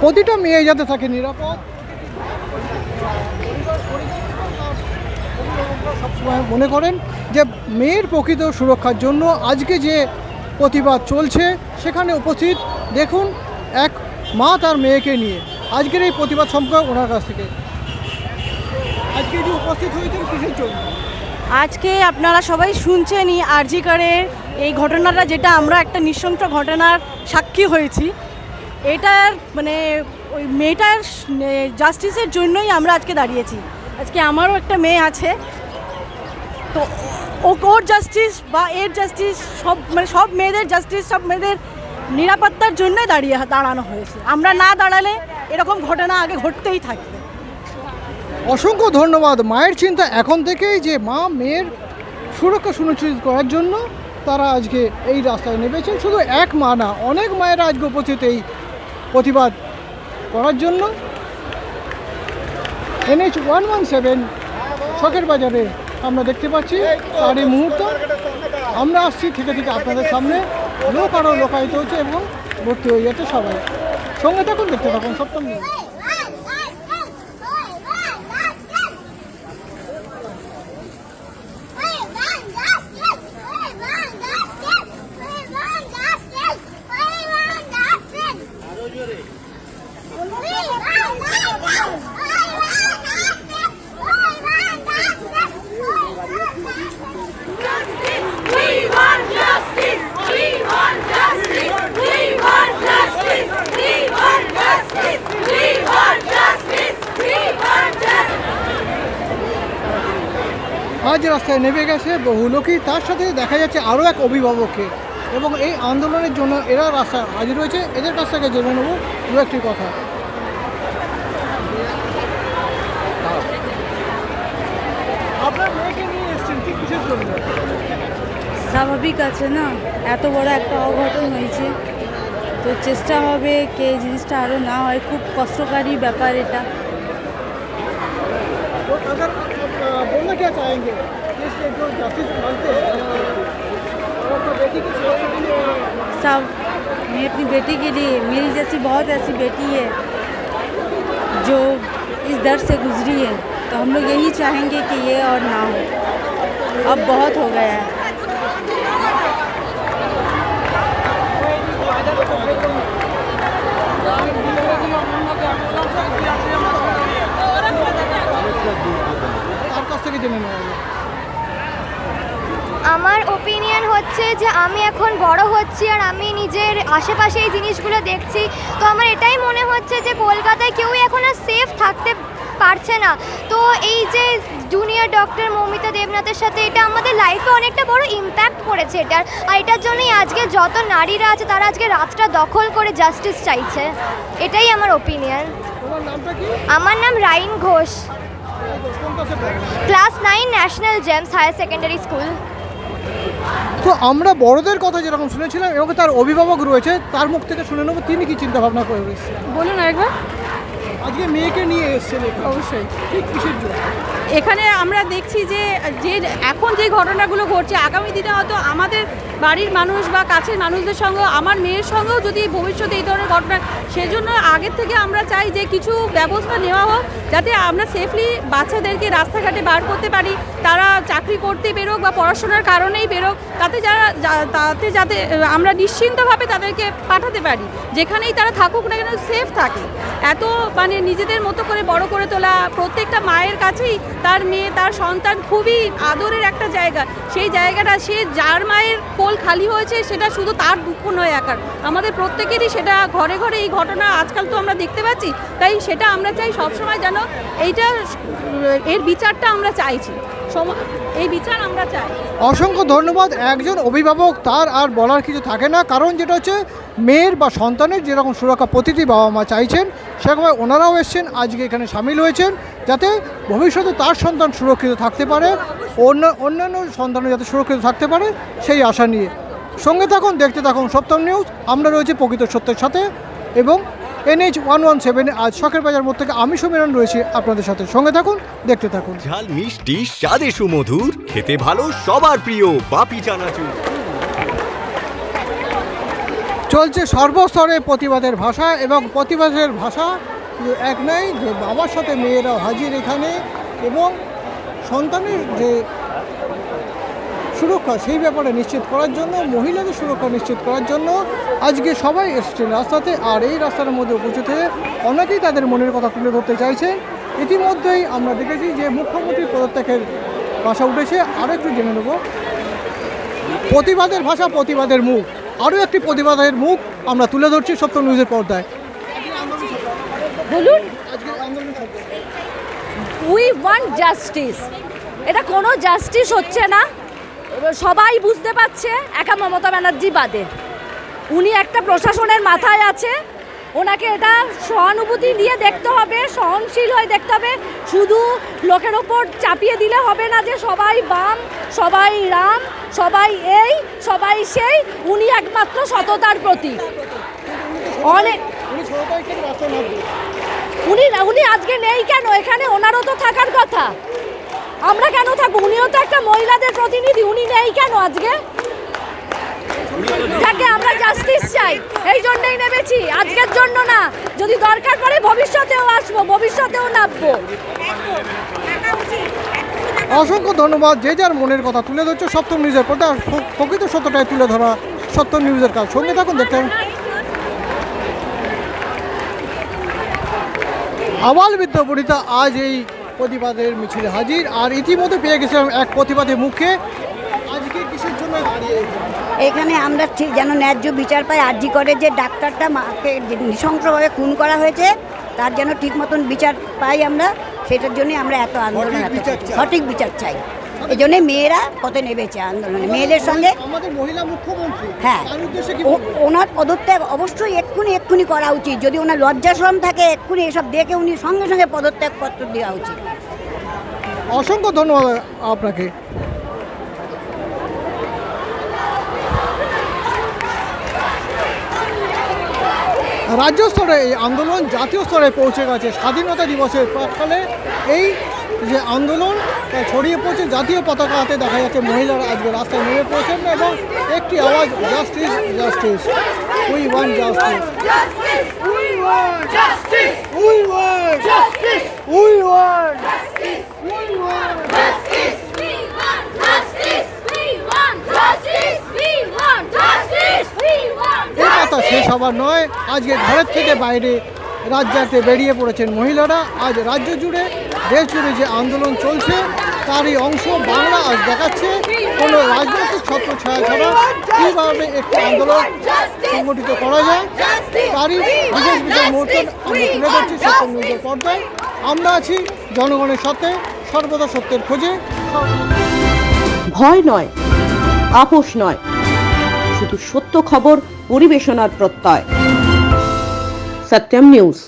প্রতিটা মেয়ে যাতে থাকে, নিরাপদ। সবসময় মনে করেন যে মেয়ের প্রকৃত সুরক্ষার জন্য আজকে যে প্রতিবাদ চলছে, সেখানে উপস্থিত দেখুন এক মা তার মেয়েকে নিয়ে। আজকের এই প্রতিবাদ সম্পর্কে ওনার কাছ থেকে। আজকে যে উপস্থিত হয়েছেন কিসের জন্য? আজকে আপনারা সবাই শুনছেনই আরজিকারের এই ঘটনাটা, যেটা আমরা একটা নৃশংস ঘটনার সাক্ষী হয়েছি। এটার মানে ওই মেয়েটার জাস্টিসের জন্যই আমরা আজকে দাঁড়িয়েছি। আজকে আমারও একটা মেয়ে আছে। তো ও, ওর জাস্টিস বা এর জাস্টিস সব মানে সব মেয়েদের জাস্টিস সব মেয়েদের নিরাপত্তার জন্যই দাঁড়িয়ে দাঁড়ানো হয়েছে। আমরা না দাঁড়ালে এরকম ঘটনা আগে ঘটতেই থাকবে। অসংখ্য ধন্যবাদ। মায়ের চিন্তা এখন থেকেই যে মা মেয়ের সুরক্ষা সুনিশ্চিত করার জন্য তারা আজকে এই রাস্তায় নেমেছেন। শুধু এক মা না, অনেক মায়েরা আজকে উপস্থিত এই প্রতিবাদ করার জন্য এনএইচ ওয়ান ওয়ান সেভেন শখের বাজারে আমরা দেখতে পাচ্ছি। আর এই মুহূর্ত আমরা আসছি থেকে থেকে আপনাদের সামনে। লোক আরও লোকায়িত হচ্ছে এবং ভর্তি হয়ে যাচ্ছে সবাই। সঙ্গে থাকুন, দেখতে থাকুন সপ্তম আজ রাস্তায় নেমে গেছে বহু লোকই। তার সাথে দেখা যাচ্ছে আরও এক অভিভাবককে। এবং এই আন্দোলনের জন্য এরা রাস্তায় হাজির হয়েছে। এদের কাছ থেকে জেনে নেব দু একটি কথা। স্বাভাবিক আছে না? এত বড় একটা অঘটন হয়েছে। তো চেষ্টা হবে, কে জিনিসটা আরও না হয়, খুব কষ্টকারী ব্যাপার এটা। क्या चाहेंगे? इसलिए जो जस्टिस मांगते हैं और आपका बेटी की सुरक्षा के लिए सब मैं अपनी बेटी के लिए मेरी जैसी बहुत ऐसी बेटी है जो इस दर्द से गुजरी है। तो हम लोग यही चाहेंगे कि ये और ना हो। अब बहुत हो गया है। তার কাছ থেকে জেনে নেওয়া হবে আমার ওপিনিয়ন হচ্ছে যে আমি এখন বড় হচ্ছি আর আমি নিজের আশেপাশে এই জিনিসগুলো দেখছি। তো আমার এটাই মনে হচ্ছে যে কলকাতায় কেউই এখন আর সেফ থাকতে পারছে না। তো এই যে জুনিয়র ডক্টর মৌমিতা দেবনাথের সাথে এটা আমাদের লাইফে অনেকটা বড় ইম্প্যাক্ট পড়েছে এটার আর এটার জন্যই আজকে যত নারীরা আছে তারা আজকে রাতটা দখল করে জাস্টিস চাইছে। এটাই আমার ওপিনিয়ন আমার নাম রাইন ঘোষ। ক্লাসে nine national Gems higher secondary school. তো আমরা বড়দের কথা যেরকম শুনেছিলাম এবং তার অভিভাবক রয়েছে তার মুখ থেকে শুনে নেব তিনি কি চিন্তা ভাবনা করে বলুন একবার আজকে মেয়েকে নিয়ে এসেছেন। অবশ্যই। ঠিক কিসের জন্য? এখানে আমরা দেখছি যে যে এখন যে ঘটনাগুলো ঘটছে, আগামী দিনে হয়তো আমাদের বাড়ির মানুষ বা কাছের মানুষদের সঙ্গে আমার মেয়ের সঙ্গেও যদি ভবিষ্যতে এই ধরনের ঘটনা, সেজন্য আগের থেকে আমরা চাই যে কিছু ব্যবস্থা নেওয়া হোক, যাতে আমরা সেফলি বাচ্চাদেরকে রাস্তাঘাটে বার করতে পারি, তারা চাকরি করতে বেরোক বা পড়াশোনার কারণেই বেরোক, তাতে যারা তাতে যাতে, আমরা নিশ্চিন্তভাবে তাদেরকে পাঠাতে পারি, যেখানেই তারা থাকুক না কেন সেফ থাকে। এত মানে নিজেদের মতো করে বড় করে তোলা, প্রত্যেকটা মায়ের কাছেই তার মেয়ে, তার সন্তান খুবই আদরের একটা জায়গা। সেই জায়গাটা সে যার মায়ের কোল খালি হয়েছে, সেটা শুধু তার দুঃখ নয় একার। আমাদের প্রত্যেকেরই সেটা ঘরে ঘরে এই ঘটনা আজকাল তো আমরা দেখতে পাচ্ছি, তাই সেটা আমরা চাই সবসময় যেন এইটা, এর বিচারটা আমরা চাইছি। এই বিচার আমরা চাই। অসংখ্য ধন্যবাদ। একজন অভিভাবক, তার আর বলার কিছু থাকে না। কারণ যেটা হচ্ছে, মেয়ের বা সন্তানের যেরকম সুরক্ষা প্রতিটি বাবা মা চাইছেন সেরকম ওনারাও এসছেন, আজকে এখানে সামিল হয়েছেন, যাতে ভবিষ্যতে তার সন্তান সুরক্ষিত থাকতে পারে, অন্য, অন্যান্য সন্তানও যাতে সুরক্ষিত থাকতে পারে, সেই আশা নিয়ে। সঙ্গে থাকুন, দেখতে থাকুন সপ্তম নিউজ। আমরা রয়েছি প্রকৃত সত্যের সাথে এবং এনএইচ ওয়ান ওয়ান সেভেনে আজ শখের বাজার মোড় থেকে আমি সমীরণ রয়েছি আপনাদের সাথে। সঙ্গে থাকুন দেখতে থাকুন। ঝাল মিষ্টি স্বাদে সুমধুর খেতে ভালো সবার প্রিয় বাপি চানাচুর। চলছে সর্বস্তরে প্রতিবাদের ভাষা এবং প্রতিবাদের ভাষা এক নয় যে বাবার সাথে মেয়েরা হাজির এখানে এবং সন্তানের যে সুরক্ষা সেই ব্যাপারে নিশ্চিত করার জন্য মহিলাদের সুরক্ষা নিশ্চিত করার জন্য আজকে সবাই এসছেন রাস্তাতে আর এই রাস্তার মধ্যে উপস্থিত হয়ে অনেকেই তাদের মনের কথা তুলে ধরতে চাইছে। ইতিমধ্যেই আমরা দেখেছি যে মুখ্যমন্ত্রী পদত্যাগের ভাষা উঠেছে। আরও একটু জেনে নেব। প্রতিবাদের ভাষা প্রতিবাদের মুখ। আরও একটি প্রতিবাদের মুখ আমরা তুলে ধরছি সপ্তম নিউজের পর্দায়। বলুন। উই ওয়ান্ট জাস্টিস এটা কোনো জাস্টিস হচ্ছে না। সবাই বুঝতে পারছে একা মমতা ব্যানার্জি বাদে। উনি একটা প্রশাসনের মাথায় আছে। ওনাকে এটা সহানুভূতি দিয়ে দেখতে হবে সহনশীল হয়ে দেখতে হবে। শুধু লোকের ওপর চাপিয়ে দিলে হবে না যে সবাই বাম সবাই রাম সবাই এই সবাই সেই। উনি একমাত্র সততার প্রতীক। অনেক উনি উনি আজকে নেই কেন? এখানে ওনারও তো থাকার কথা। আমরা কেন থাকব? উনিও তো একটা মহিলাদের প্রতিনিধি, উনি নেই কেন আজকে? যাকে আমরা জাস্টিস চাই, এই জন্যই নেমেছি, আজকের জন্য না। যদি দরকার পড়ে ভবিষ্যতেও আসব, ভবিষ্যতেও নামবো। অসংখ্য ধন্যবাদ, যে যার মনের কথা তুলে ধরছে সপ্তম নিউজের পর্দা প্রকৃত সত্যটাই তুলে ধরা সপ্তম নিউজের কাজ। সঙ্গে থাকুন থাকুন। আবাল বিদ্যাপরিতা আজ এই প্রতিবাদের মিছিলে হাজির আর ইতিমধ্যে পেয়ে গেছিলাম এক প্রতিবাদের মুখে আজকে কিসের জন্য দাঁড়িয়ে এখানে? আমরা ঠিক যেন ন্যায্য বিচার পাই আর্জি করে যে ডাক্তারটা মাকে নৃশংসভাবে খুন করা হয়েছে তার যেন ঠিক মতন বিচার পাই আমরা সেটার জন্যই আমরা এত আন্দোলন সঠিক বিচার চাই। এই জন্যে মেয়েরা পথে নেমেছে আন্দোলনে। মেয়েদের সঙ্গে হ্যাঁ? ওনার পদত্যাগ অবশ্যই এক্ষুনি এক্ষুনি করা উচিত। যদি ওনার লজ্জাশরম থাকে এক্ষুনি এসব দেখে উনি সঙ্গে সঙ্গে পদত্যাগ পত্র দেওয়া উচিত। অসংখ্য ধন্যবাদ আপনাকে। রাজ্য স্তরে এই আন্দোলন জাতীয় স্তরে পৌঁছে গেছে। স্বাধীনতা দিবসের প্রাককালে এই যে আন্দোলন ছড়িয়ে পড়ছে জাতীয় পতাকা হাতে দেখা যাচ্ছে মহিলারা আজকে রাস্তায় নেমে পড়েছেন এবং একটি আওয়াজ justice justice we want justice শেষ হবার নয়। আজকে ঘরের থেকে বাইরে রাজ্যাতে বেরিয়ে পড়েছেন মহিলারা। আজ রাজ্য জুড়ে দেশ জুড়ে যে আন্দোলন চলছে, তারই অংশ বাংলা আজ দেখাচ্ছে। কোনো রাজনৈতিক ছত্র ছায়া ছাড়া কীভাবে একটি আন্দোলন সংগঠিত করা যায়, তারই বিশেষ বিশেষ মুহূর্ত আমরা তুলে ধরছি পর্দায়। আমরা আছি জনগণের সাথে, সর্বদা সত্যের খোঁজে। ভয় নয়, আপোষ নয়, শুধু সত্য খবর পরিবেশনার প্রত্যয়। সত্যম নিউজ।